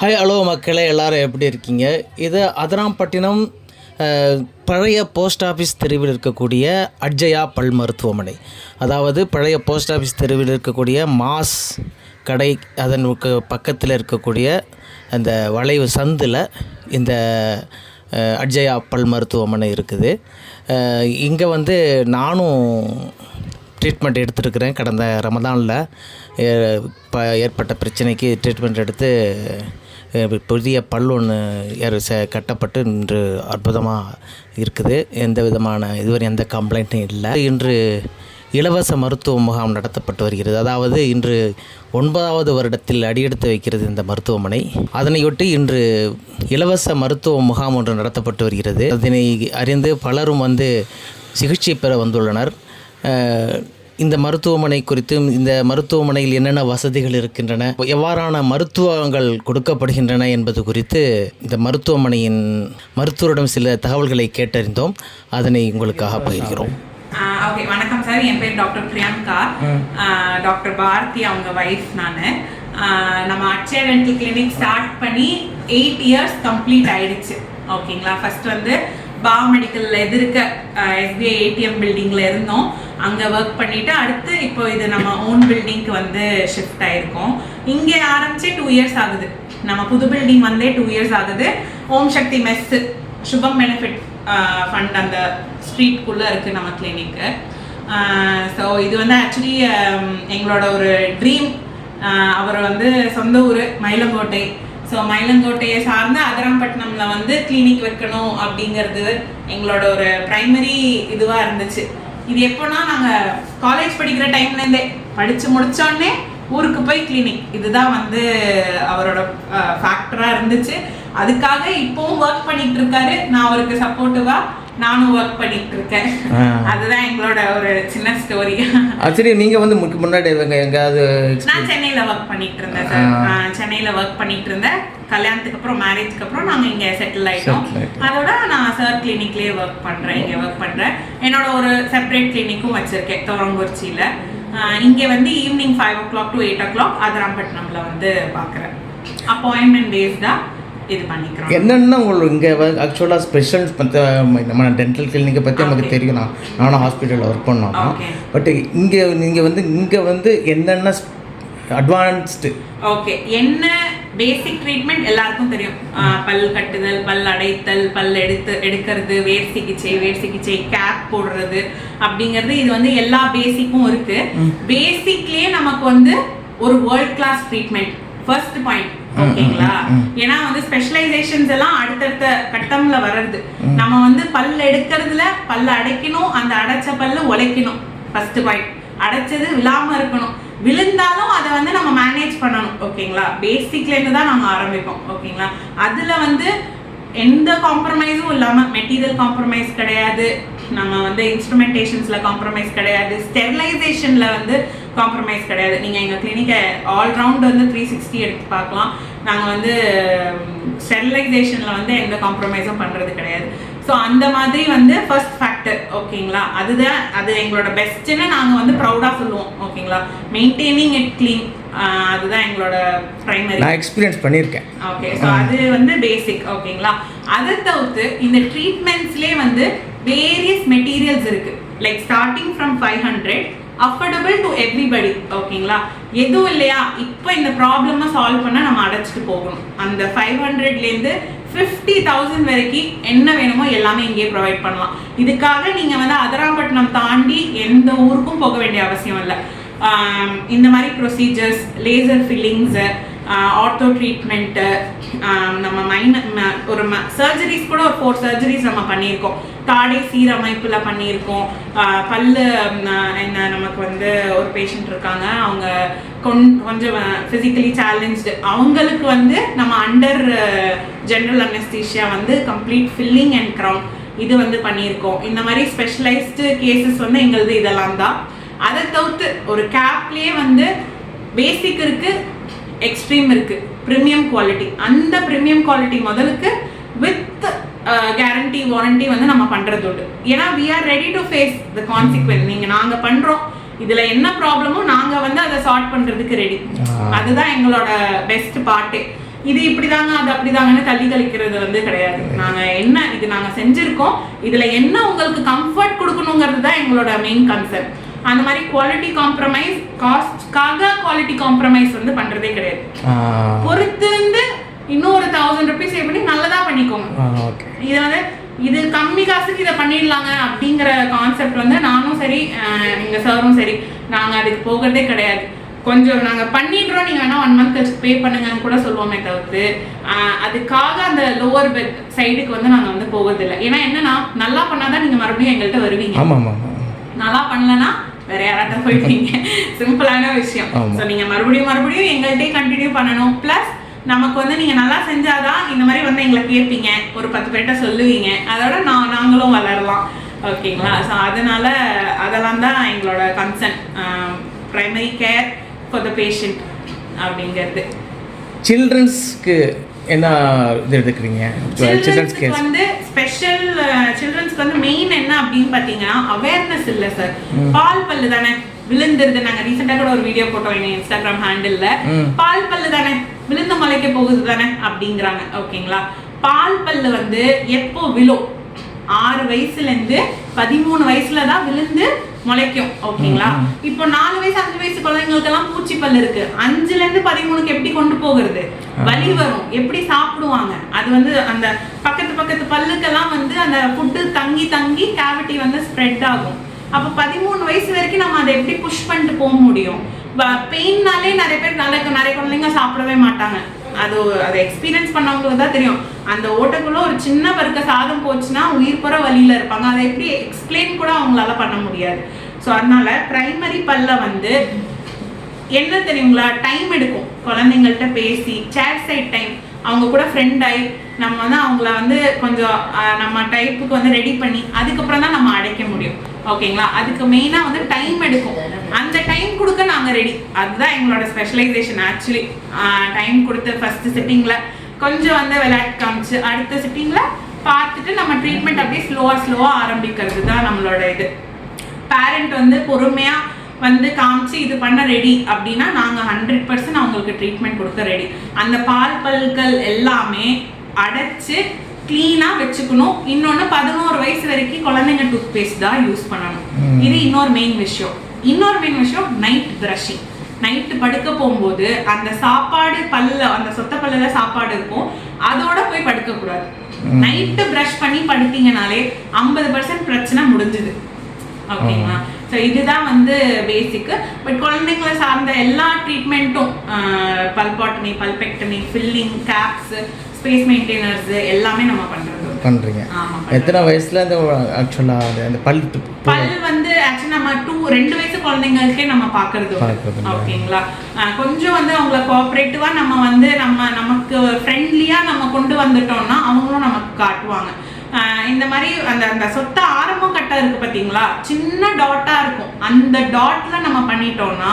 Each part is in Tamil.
ஹாய் ஹலோ மக்களே எல்லாரும் எப்படி இருக்கீங்க? இது அதராம்பட்டினம் பழைய போஸ்ட் ஆஃபீஸ் தெருவில் இருக்கக்கூடிய அட்ஜயா பல் மருத்துவமனை. அதாவது பழைய போஸ்ட் ஆஃபீஸ் தெருவில் இருக்கக்கூடிய மாஸ் கடை அதன் பக்கத்தில் இருக்கக்கூடிய அந்த வளைவு சந்தில் இந்த அட்ஜயா பல் மருத்துவமனை இருக்குது. இங்கே வந்து நானும் ட்ரீட்மெண்ட் எடுத்துருக்கிறேன். கடந்த ரமதானில் இப்போ ஏற்பட்ட பிரச்சனைக்கு ட்ரீட்மெண்ட் எடுத்து புதிய பல் ஒன்று ச கட்டப்பட்டு இன்று அற்புதமாக இருக்குது. எந்த விதமான இதுவரை எந்த கம்ப்ளைண்ட்டும் இல்லை. இன்று இலவச மருத்துவ முகாம் நடத்தப்பட்டு வருகிறது. அதாவது இன்று ஒன்பதாவது வருடத்தில் அடியெடுத்து வைக்கிறது இந்த மருத்துவமனை. அதனையொட்டி இன்று இலவச மருத்துவ முகாம் ஒன்று நடத்தப்பட்டு வருகிறது. அதனை அறிந்து பலரும் வந்து சிகிச்சை பெற வந்துள்ளனர். இந்த மருத்துவமனை குறித்தும் இந்த மருத்துவமனையில் என்னென்ன வசதிகள் இருக்கின்றன எவ்வாறான மருத்துவங்கள் கொடுக்கப்படுகின்றன என்பது குறித்து இந்த மருத்துவமனையின் மருத்துவரிடம் சில தகவல்களை கேட்டறிந்தோம். அதனை உங்களுக்காக பகிர்கிறோம். ஓகே வணக்கம் சார். என் பேர் டாக்டர் பிரியங்கா. டாக்டர் பாரதி அவங்க வைஃப் நான். நம்ம அச்சே டென்டல் கிளினிக் ஸ்டார்ட் பண்ணி எயிட் இயர்ஸ் கம்ப்ளீட் ஆயிடுச்சு. ஓகேங்களா? ஃபர்ஸ்ட் வந்து பா மெடிக்கல்ல எதிர்க்க எஸ்பிஐ ஏடிஎம் பில்டிங்ல இருந்தோம். அங்க ஒர்க் பண்ணிட்டு அடுத்து இப்போ இது நம்ம ஓன் பில்டிங்க்கு வந்து ஷிஃப்ட் ஆயிருக்கோம். இங்கே ஆரம்பிச்சே டூ இயர்ஸ் ஆகுது. நம்ம புது பில்டிங் வந்தே டூ இயர்ஸ் ஆகுது. Om Shakti mess Subham benefit fund அந்த ஸ்ட்ரீட்குள்ளே இருக்குது நம்ம கிளினிக்கு ஸோ இது வந்து ஆக்சுவலி எங்களோட ஒரு ட்ரீம் அவர் வந்து சொந்த ஊர் மயிலங்கோட்டை. ஸோ மயிலங்கோட்டையை சார்ந்த அதராம்பட்டினம்ல வந்து கிளினிக் வைக்கணும் அப்படிங்கிறது எங்களோட ஒரு ப்ரைமரி இதுவாக இருந்துச்சு. இது எப்போனா நாங்கள் காலேஜ் படிக்கிற டைம்லேருந்தே படித்து முடித்தோடனே ஊருக்கு போய் கிளினிக் இதுதான் வந்து அவரோட ஃபேக்டராக இருந்துச்சு. அதுக்காக இப்போவும் ஒர்க் பண்ணிகிட்ருக்காரு இருக்காரு. நான் அவருக்கு சப்போர்ட்டிவாக நானும் ஒர்க் பண்ணிட்டு இருக்கேன். அதுதான் எங்களோட ஒரு சின்ன ஸ்டோரி சரி நீங்கள் வந்து முன்னாடி இவங்க எங்கேயாவது நான் சென்னையில ஒர்க் பண்ணிட்டு இருந்தேன் சார் சென்னையில ஒர்க் பண்ணிட்டு இருந்தேன் கல்யாணத்துக்கு அப்புறம் மேரேஜ்க்கு அப்புறம் நாங்க இங்க செட்டில் ஆயிட்டோம். அதோட நான் சார் கிளினிக்லயே ஒர்க் பண்றேன் இங்க ஒர்க் பண்றேன். என்னோட ஒரு செப்பரேட் கிளினிக்கும் வச்சிருக்கேன் தோரங்குறிச்சியில. இங்க வந்து evening five o'clock to eight o'clock அதராம்பட்டினம்ல வந்து பாக்குறேன். அப்பாயின்மெண்ட் பேஸ்டா இது பண்ணிக்கிறோம். என்னென்ன உங்களுக்கு இங்கே ஆக்சுவலாக ஸ்பெஷல் நம்ம டென்டல் கிளினிக்கை பற்றி நமக்கு. தெரியும் நான் நானும் ஹாஸ்பிட்டலில் ஒர்க் பண்ணோம் Okay. பட் இங்கே நீங்கள் வந்து இங்கே வந்து என்னென்ன அட்வான்ஸ்டு ஓகே என்ன பேசிக் ட்ரீட்மெண்ட் எல்லாருக்கும் தெரியும். பல் கட்டுதல் பல் அடைத்தல் பல் எடுத்து எடுக்கிறது வேர் சிகிச்சை வேர் சிகிச்சை கேப் போடுறது அப்படிங்கிறது இது வந்து எல்லா பேசிக்கும் இருக்கு. பேசிக்லயே நமக்கு வந்து ஒரு world class treatment first point ஓகேங்களா ஏன்னா வந்து ஸ்பெஷலைசேஷன்ஸ் எல்லாம் அடுத்தடுத்த கட்டம்ல வர்றது. நம்ம வந்து பல் எடுக்கிறதுல பல்ல அடைக்கணும் அந்த அடைச்ச பல்லு உழைக்கணும் ஃபர்ஸ்ட் பாயிண்ட் அடைச்சது விழாம இருக்கணும். விழுந்தாலும் அதை வந்து நம்ம மேனேஜ் பண்ணணும் ஓகேங்களா பேசிக்ல இருந்து தான் நம்ம ஆரம்பிப்போம் ஓகேங்களா அதுல வந்து எந்த காம்ப்ரமைஸும் இல்லாம மெட்டீரியல் காம்ப்ரமைஸ் கிடையாது. நம்ம வந்து இன்ஸ்ட்ருமெண்டேஷன்ஸ்ல காம்ப்ரமைஸ் கிடையாது. ஸ்டெரிலைசேஷன்ல வந்து காம்ப்ரமைஸ் கிடையாது. நீங்க எங்க கிளினிக்கை ஆல் ரவுண்ட் வந்து த்ரீ சிக்ஸ்டி எடுத்து பார்க்கலாம். நாங்க வந்து ஸ்டெரிலைசேஷன்ல வந்து எந்த காம்ப்ரமைஸும் பண்றது கிடையாது. ஸோ அந்த மாதிரி வந்து ஃபர்ஸ்ட் ஃபேக்டர் ஓகேங்களா? அதுதான் அது எங்களோட பெஸ்ட்னு நாங்கள் வந்து ப்ரௌடாக சொல்லுவோம் ஓகேங்களா? மெயின்டைனிங் இட் க்ளீன் அதுதான் எங்களோட ப்ரைமரி நான் எக்ஸ்பீரியன்ஸ் பண்ணியிருக்கேன். ஓகே ஸோ அது வந்து பேசிக் ஓகேங்களா? அதை தவிர்த்து இந்த ட்ரீட்மெண்ட்ஸ்லேயே வந்து வேரியஸ் மெட்டீரியல்ஸ் இருக்கு. Like starting from five hundred affordable to everybody ஓகேங்களா எதுவும் இல்லையா? இப்போ இந்த ப்ராப்ளமை சால்வ் பண்ணால் நம்ம அடைச்சிட்டு போகணும். அந்த ஃபைவ் ஹண்ட்ரட்லேருந்து ஃபிஃப்டி தௌசண்ட் வரைக்கும் என்ன வேணுமோ எல்லாமே இங்கேயே ப்ரொவைட் பண்ணலாம். இதுக்காக நீங்கள் வந்து அதராம்பட்டினம் தாண்டி எந்த ஊருக்கும் போக வேண்டிய அவசியம் இல்லை. இந்த மாதிரி procedures laser fillings ortho treatment நம்ம மைன ம- ஒரு சர்ஜரிஸ் கூட ஒரு ஃபோர் சர்ஜரிஸ் நம்ம பண்ணியிருக்கோம். தாடை சீரமைப்பில் பண்ணியிருக்கோம். பல்லு என்ன நமக்கு வந்து ஒரு பேஷண்ட் இருக்காங்க. அவங்க கொன் கொஞ்சம் ஃபிசிக்கலி சேலஞ்சு அவங்களுக்கு வந்து நம்ம அண்டர் ஜென்ரல் அனஸ்தீஷியா வந்து கம்ப்ளீட் ஃபில்லிங் அண்ட் க்ரௌன் இது வந்து பண்ணியிருக்கோம். இந்த மாதிரி ஸ்பெஷலைஸ்டு கேசஸ் வந்து எங்களுது இதெல்லாம் தான். அதை தவிர்த்து ஒரு கேப்லேயே வந்து பேசிக் இருக்குது எக்ஸ்ட்ரீம் இருக்கு. ப்ரீமியம் குவாலிட்டி அந்த ப்ரீமியம் குவாலிட்டி முதலுக்கு வித் கேரண்டி வாரண்டி வந்து நம்ம பண்றது உண்டு. ஏன்னா we are ready to face the consequence நீங்க நாங்க பண்றோம். இதுல என்ன ப்ராப்ளமோ நாங்க வந்து அதை சார்ட் பண்றதுக்கு ரெடி. அதுதான் எங்களோட பெஸ்ட் பார்ட்டே இது இப்படிதாங்க அது அப்படிதாங்கன்னு தள்ளி கழிக்கிறது வந்து கிடையாது. நாங்க என்ன இது நாங்க செஞ்சிருக்கோம். இதுல என்ன உங்களுக்கு கம்ஃபர்ட் கொடுக்கணுங்கிறது தான் எங்களோட மெயின் கன்சர்ன் அந்த மாதிரி குவாலிட்டி காம்ப்ரமைஸ் காஸ்ட்காக குவாலிட்டி காம்ப்ரமைஸ் வந்து பண்றதே கிடையாது. பொறுத்திருந்து இன்னும் ஒரு தௌசண்ட் ருபீஸ் சேவ் பண்ணி நல்லதா பண்ணிக்கோங்க. இது வந்து இது கம்மி காசுக்கு இதை பண்ணிடலாங்க அப்படிங்கிற கான்செப்ட் வந்து நானும் சரி அஹ், எங்க சாரும் சரி நாங்க அதுக்கு போகிறதே கிடையாது. கொஞ்சம் நாங்க பண்ணிடுறோம் நீங்க வேணா ஒன் மந்த் கழிச்சு பே பண்ணுங்கன்னு கூட சொல்லுவோமே தவிர்த்து அதுக்காக அந்த லோவர் பெட் சைடுக்கு வந்து நாங்க வந்து போகிறதில்ல. ஏன்னா என்னன்னா நல்லா பண்ணாதான் நீங்க மறுபடியும் எங்கள்கிட்ட வருவீங்க. ஆமாம் ஆமாம் ஆமாம் நல்லா பண்ணலனா வேற யாராட்ட போயிட்டீங்க. சிம்பிளான விஷயம். ஸோ நீங்க மறுபடியும் மறுபடியும் எங்கள்கிட்டயே கண்டினியூ பண்ணணும். ப்ளஸ் நமக்கு வந்து நீங்க நல்லா செஞ்சாதான் இந்த மாதிரி வந்து எங்களை கேட்பீங்க. ஒரு பத்து பேர்கிட்ட சொல்லுவீங்க. அதோட நான் நாங்களும் வளரலாம். ஓகேங்களா ஸோ அதனால அதெல்லாம் தான் எங்களோட concern primary care for the patient அப்படிங்கிறது. சில்ட்ரன்ஸ்க்கு என்ன இது எடுத்துக்கிறீங்க? சில்ட்ரன்ஸ் கேஸ் வந்து ஸ்பெஷல் சில்ட்ரன்ஸ்க்கு வந்து மெயின் என்ன அப்படின்னு பாத்தீங்கன்னா அவேர்னஸ் இல்ல சார் பால் பல்லு தானே விழுந்துருது. நாங்க ரீசெண்டா கூட ஒரு வீடியோ போட்டோம் எங்க இன்ஸ்டாகிராம் ஹேண்டில்ல. பால் பல்லு தானே விழுந்து முளைக்க போகுது தானே அப்படிங்கிறாங்க. ஓகேங்களா பால் பல்லு வந்து எப்போ விழும்? ஆறு வயசுல இருந்து பதிமூணு வயசுல தான் விழுந்து முளைக்கும் ஓகேங்களா? இப்போ நாலு வயசு அஞ்சு வயசு குழந்தைங்களுக்கு எல்லாம் பூச்சி பல்லு இருக்கு. அஞ்சுல இருந்து பதிமூணுக்கு எப்படி கொண்டு போகிறது? வலி வரும். எப்படி சாப்பிடுவாங்க? அது வந்து அந்த பக்கத்து பக்கத்து பல்லுக்கெல்லாம் வந்து அந்த ஃபுட்டு தங்கி தங்கி கேவிட்டி வந்து ஸ்ப்ரெட் ஆகும். அப்போ பதிமூணு வயசு வரைக்கும் நம்ம அதை எப்படி புஷ் பண்ணிட்டு போக முடியும்? பெயின்னாலே நிறைய பேர் நிறைய நிறைய குழந்தைங்க சாப்பிடவே மாட்டாங்க. அது அதை எக்ஸ்பீரியன்ஸ் பண்ணவங்களுக்கு தான் தெரியும். அந்த ஓட்டக்குள்ள ஒரு சின்ன பருக்க சாதம் போச்சுன்னா உயிர் புற வழியில இருப்பாங்க. அதை எப்படி எக்ஸ்பிளைன் கூட அவங்களால பண்ண முடியாது. ஸோ அதனால் ப்ரைமரி பல்ல வந்து என்ன தெரியுங்களா? டைம் எடுக்கும். குழந்தைங்கள்ட்ட பேசி சேர் சைட் டைம் அவங்க கூட ஃப்ரெண்ட் ஆகி நம்ம வந்து அவங்கள வந்து கொஞ்சம் நம்ம டைப்புக்கு வந்து ரெடி பண்ணி அதுக்கப்புறம் தான் நம்ம அடைக்க முடியும். ஓகேங்களா அதுக்கு மெயினாக வந்து டைம் எடுக்கும். அந்த டைம் கொடுக்க நாங்கள் ரெடி அதுதான் எங்களோட ஸ்பெஷலைசேஷன் ஆக்சுவலி டைம் கொடுத்து ஃபர்ஸ்ட் சிட்டிங்கில் கொஞ்சம் வந்து விளையாட்டு காமிச்சு அடுத்த சிட்டிங்கில் பார்த்துட்டு நம்ம ட்ரீட்மெண்ட் அப்படியே ஸ்லோவாக ஸ்லோவாக ஆரம்பிக்கிறது தான் நம்மளோட இது. பேரண்ட் வந்து பொறுமையா வந்து காமிச்சு இது பண்ண ரெடி அப்படின்னா நாங்க ஹண்ட்ரட் பர்சன்ட் அவங்களுக்கு ட்ரீட்மெண்ட் கொடுக்க ரெடி அந்த பால் பல்கள் எல்லாமே அடைச்சு க்ளீனா வச்சுக்கணும். இன்னொன்னு பதினோரு வயசு வரைக்கும் குழந்தைங்க டூத் பேஸ்ட் தான் யூஸ் பண்ணணும். இது இன்னொரு மெயின் விஷயம். இன்னொரு மெயின் விஷயம் நைட் பிரஷிங் நைட்டு படுக்க போகும்போது அந்த சாப்பாடு பல்ல அந்த சொத்த பல்லுல சாப்பாடு இருக்கும். அதோட போய் படுக்க கூடாது நைட்டு பிரஷ் பண்ணி படுத்தீங்கனாலே ஐம்பது பர்சன்ட் பிரச்சனை முடிஞ்சுது. ஓகேங்களா ஸோ இதுதான் வந்து பேசிக்கு பட் குழந்தைங்களை சார்ந்த எல்லா ட்ரீட்மெண்ட்டும் pulpotomy pulpectomy filling caps space maintainers எல்லாமே நம்ம பண்றது பண்ணுறீங்க எத்தனை வயசுல இந்த ஆக்சுவலாக அது அந்த பல் பல் வந்து ஆக்சுவலி நம்ம டூ ரெண்டு வயசு குழந்தைங்களுக்கே நம்ம பாக்குறது பார்க்கறது. ஓகேங்களா கொஞ்சம் வந்து அவங்கள கோஆப்ரேட்டிவா நம்ம வந்து நம்ம நமக்கு ஃப்ரெண்ட்லியா நம்ம கொண்டு வந்துட்டோம்னா அவங்களும் நமக்கு காட்டுவாங்க. இந்த மாதிரி அந்த அந்த சொத்த ஆரம்ப கட்டம் இருக்கு பார்த்தீங்களா சின்ன டாட்டாக இருக்கும். அந்த டாட்ல நம்ம பண்ணிட்டோம்னா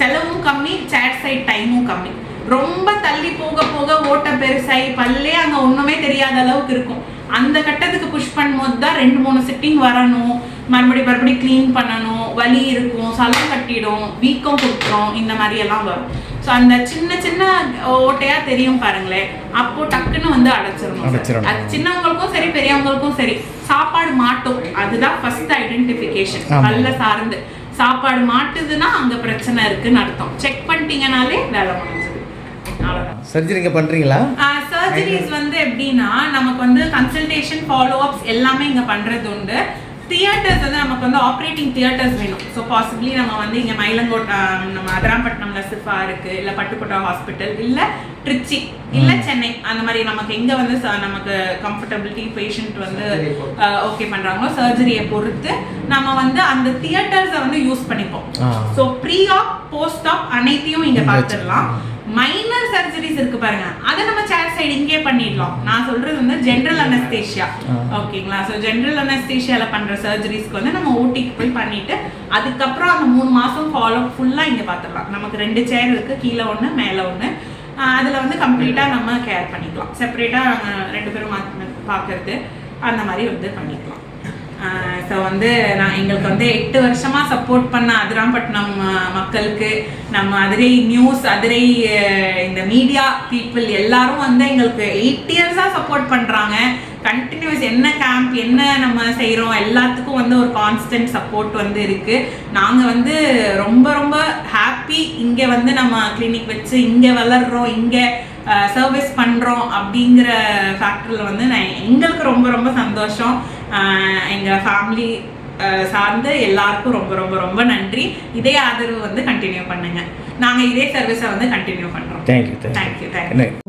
செலவும் கம்மி சேட் சைட் டைமும் கம்மி. ரொம்ப தள்ளி போக போக ஓட்ட பெருசாகி பல்லே அங்கே ஒன்றுமே தெரியாத அளவுக்கு இருக்கும். அந்த கட்டத்துக்கு புஷ் பண்ணும்போது தான் ரெண்டு மூணு சிட்டிங் வரணும். மறுபடி மறுபடி க்ளீன் பண்ணணும். வலி இருக்கும் சலம் கட்டிடும் வீக்கம் கொடுத்துரும் இந்த மாதிரி எல்லாம் வரும். ஸோ அந்த சின்ன சின்ன ஓட்டையா தெரியும் பாருங்களேன் அப்போ டக்குன்னு வந்து அடைச்சிடணும். அது சின்னவங்களுக்கும் சரி பெரியவங்களுக்கும் சரி சாப்பாடு மாட்டும். அதுதான் ஃபர்ஸ்ட் ஐடென்டிஃபிகேஷன். பல்ல சார்ந்து. சாப்பாடு மாட்டுதுன்னா அங்க பிரச்சனை இருக்குன்னு அர்த்தம். செக் பண்ணிட்டீங்கனாலே வேலை முடிஞ்சது. அவ்வளவுதான். சர்ஜரி இங்கே பண்ணுறீங்களா சர்ஜரிஸ் வந்து எப்படின்னா நமக்கு வந்து கன்சல்டேஷன் ஃபாலோ அப்ஸ் எல்லாமே இங்க பண்றது உண்டு. தியேட்டர்ஸ் வந்து நமக்கு வந்து ஆப்ரேட்டிங் தியேட்டர்ஸ் வேணும். ஸோ பாசிபிளி நம்ம வந்து இங்க மயிலங்கோட் ஆஹ், நம்ம அதராம்பட்டினம்ல சிஃபா இருக்கு இல்ல பட்டுக்கோட்டா ஹாஸ்பிட்டல் இல்ல திருச்சி இல்ல சென்னை. அந்த மாதிரி நமக்கு எங்க வந்து நமக்கு கம்ஃபர்டபிலிட்டி பேஷண்ட் வந்து ஓகே பண்றாங்களோ சர்ஜரியை பொறுத்து நம்ம வந்து அந்த தியேட்டர்ஸை வந்து யூஸ் பண்ணிப்போம். So pre op post op அனைத்தையும் இங்க பார்த்துடலாம் மைனர் சர்ஜரிஸ் இருக்கு பாருங்க. அதை நம்ம சேர் சைடு இங்கே பண்ணிடலாம். நான் சொல்றது வந்து ஜென்ரல் அனஸ்தேஷியா ஓகேங்களா ஸோ ஜென்ரல் அனஸ்தேஷியால பண்ற சர்ஜரிஸ்க்கு வந்து நம்ம ஓட்டிக்கு போய் பண்ணிட்டு அதுக்கப்புறம் அந்த மூணு மாசம் ஃபாலோ ஃபுல்லா இங்க பார்த்துடலாம் நமக்கு ரெண்டு சேர் இருக்கு கீழே ஒன்று மேலே ஒன்று அதுல வந்து கம்ப்ளீட்டா நம்ம கேர் பண்ணிக்கலாம். செப்பரேட்டா ரெண்டு பேரும் பார்க்கறது அந்த மாதிரி வந்து பண்ணிக்கலாம். ஸோ வந்து நான் எங்களுக்கு வந்து எட்டு வருஷமாக சப்போர்ட் பண்ண அதிராம்பட்டினம் மக்களுக்கு நம்ம அதிரை நியூஸ் அதிரை இந்த மீடியா பீப்புள் எல்லாரும் வந்து எங்களுக்கு எயிட் இயர்ஸாக சப்போர்ட் பண்ணுறாங்க கண்டினியூஸ் என்ன கேம்ப் என்ன நம்ம செய்கிறோம் எல்லாத்துக்கும் வந்து ஒரு கான்ஸ்டன்ட் சப்போர்ட் வந்து இருக்குது நாங்கள் வந்து ரொம்ப ரொம்ப ஹாப்பி இங்கே வந்து நம்ம கிளினிக் வச்சு இங்கே வளர்கிறோம் இங்கே சர்வீஸ் பண்ணுறோம் அப்படிங்கிற ஃபேக்டரியில் வந்து நான் எங்களுக்கு ரொம்ப ரொம்ப சந்தோஷம். எங்கள் ஃபேமிலி சார்ந்து எல்லாருக்கும் ரொம்ப ரொம்ப ரொம்ப நன்றி. இதே ஆதரவு வந்து கண்டினியூ பண்ணுங்க. நாங்கள் இதே சர்வீஸை வந்து கண்டினியூ பண்ணுறோம் தேங்க்யூ தேங்க்யூ தேங்க்யூ